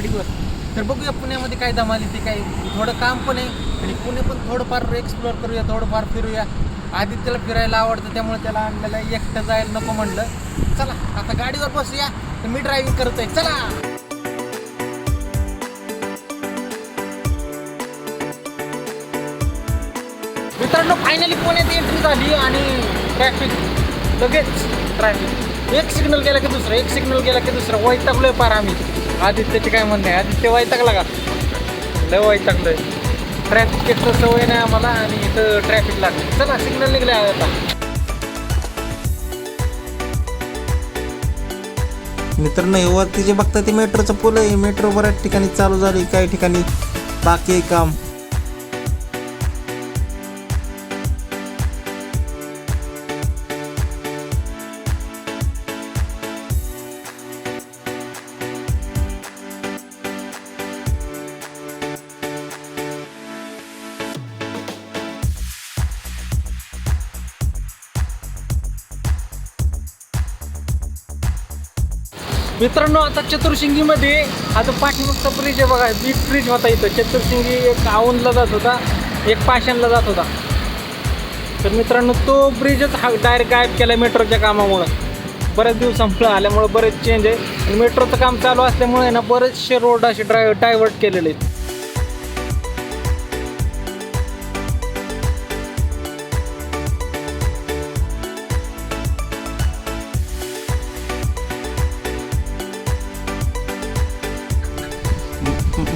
गाडीवर. तर बघूया पुण्यामध्ये काय धमाल ते काय थोडं काम पण आहे. आणि पुणे पण थोडंफार एक्सप्लोअर करूया थोडंफार फिरूया. आदित्यला फिरायला आवडतं त्यामुळे त्याला आणलेलं एकटं जायला नको म्हणलं. चला आता गाडीवर बसूया. तर मी ड्रायव्हिंग करत आहे चला! मित्रांनो फायनली पुण्यात एंट्री झाली आणि ट्रॅफिक लगेच ट्रॅफिक एक सिग्नल गेला की दुसरं एक सिग्नल गेला की दुसरं. वैतागलोय पार आम्ही. आदित्यचे काय म्हणणे आदित्य वैतागला का? लय वैतागलोय ट्रॅफिक एक सवय नाही आम्हाला आणि इथं ट्रॅफिक लागलं चला सिग्नल निघले आता. मित्रांनो हे जे बघता ते मेट्रोचं पूल आहे. मेट्रो बऱ्याच ठिकाणी चालू झाली काही ठिकाणी बाकी आहे काम. मित्रांनो आता चतुर्शिंगीमध्ये आता पाठीमागचा ब्रिज आहे बघा. बिग ब्रिज होता इथं. चतुर्शिंगी एक औंधला जात होता एक पाषाणला जात होता. तर मित्रांनो तो ब्रिजच हा डायरेक्ट गायब केला मेट्रोच्या कामामुळं. बऱ्याच दिवसामुळं आल्यामुळं बरेच चेंज आहे. आणि मेट्रोचं काम चालू असल्यामुळे ना बरेचसे रोड असे ड्राय डायव्हर्ट केलेले आहेत.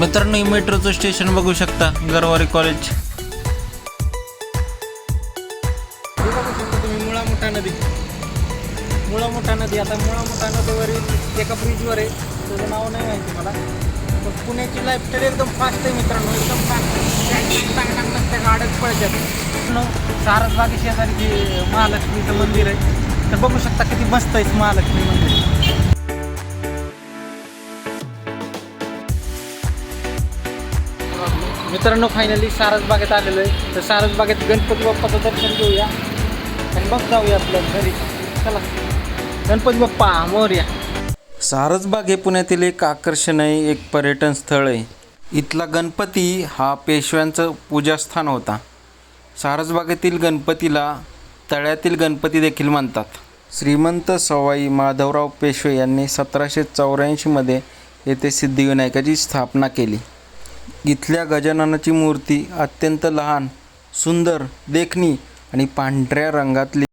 मित्रांनो मेट्रोचं स्टेशन बघू शकता गरवारी कॉलेज तुम्ही मुळा मोठा नदी. मुळा मोठा नदी आता मुळा मोठा नदीवरील एका ब्रिजवर आहे. त्याचं नाव नाही माहिती मला. पण पुण्याची लाईफस्टाईल एकदम फास्ट आहे मित्रांनो एकदम फास्ट त्या गाड्यात पळतात मित्रांनो, शेजारी जे महालक्ष्मीचं मंदिर आहे. तर बघू शकता किती मस्त आहे महालक्ष्मी मंदिर मित्रांनो फायनली सारसबागेत आलेलो आहे. तर सारसबागेत गणपती बाप्पाचं दर्शन घेऊया. आणि मग जाऊया आपल्या घरी. चला. गणपती बाप्पा मोर्या सारसबाग हे पुण्यातील एक आकर्षण आहे एक पर्यटन स्थळ आहे. इथला गणपती हा पेशव्यांचं पूजास्थान होता. सारसबागेतील गणपतीला तळ्यातील गणपती देखील म्हणतात. श्रीमंत सवाई माधवराव पेशवे यांनी सतराशे चौऱ्याऐंशीमध्ये येथे सिद्धिविनायकाची स्थापना केली. इथल्या गजाननाची मूर्ती अत्यंत लहान सुंदर देखणी आणि पांढऱ्या रंगातली.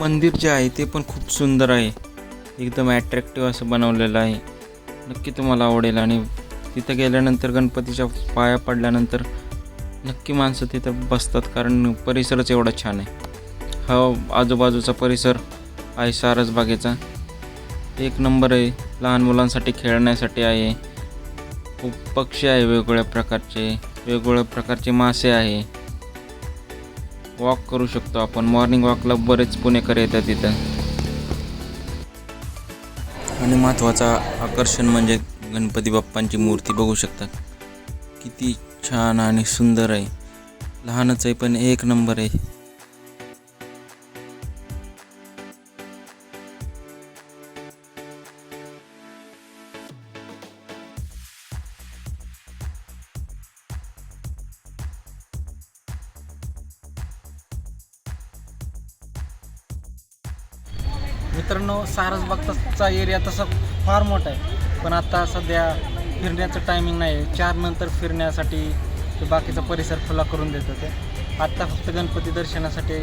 मंदिर जे आहे ते पण खूप सुंदर आहे. एकदम ॲट्रॅक्टिव्ह असं बनवलेलं आहे. नक्की तुम्हाला आवडेल आणि तिथं गेल्यानंतर गणपतीच्या पाया पडल्यानंतर नक्की माणसं तिथं बसतात कारण परिसरच एवढा छान आहे. हा आजूबाजूचा परिसर आहे सारसबागेचा एक नंबर आहे लहान मुलांसाठी खेळण्यासाठी आहे. खूप पक्षी आहे वेगवेगळ्या प्रकारचे वेगवेगळ्या प्रकारचे मासे आहे. वॉक करू शकतो आपण. मॉर्निंग वॉकला बरेच पुणेकर येतात तिथं आणि महत्त्वाचा आकर्षण म्हणजे गणपती बाप्पांची मूर्ती बघू शकता. किती छान आणि सुंदर आहे. लहानच आहे पण एक नंबर आहे. मित्रांनो सारसबागचा एरिया तसा फार मोठा आहे. पण आता सध्या फिरण्याचं टायमिंग नाही आहे चार नंतर फिरण्यासाठी ते बाकीचा परिसर खुला करून देतं होते आत्ता फक्त गणपती दर्शनासाठी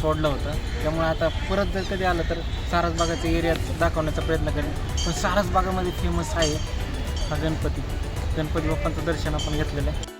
सोडलं होतं. त्यामुळे आता परत जर कधी आलं तर सारसबागाच्या एरिया दाखवण्याचा प्रयत्न करेन. पण सारसबागामध्ये फेमस आहे हा गणपती. गणपती बाप्पांचं दर्शन आपण घेतलेलं आहे.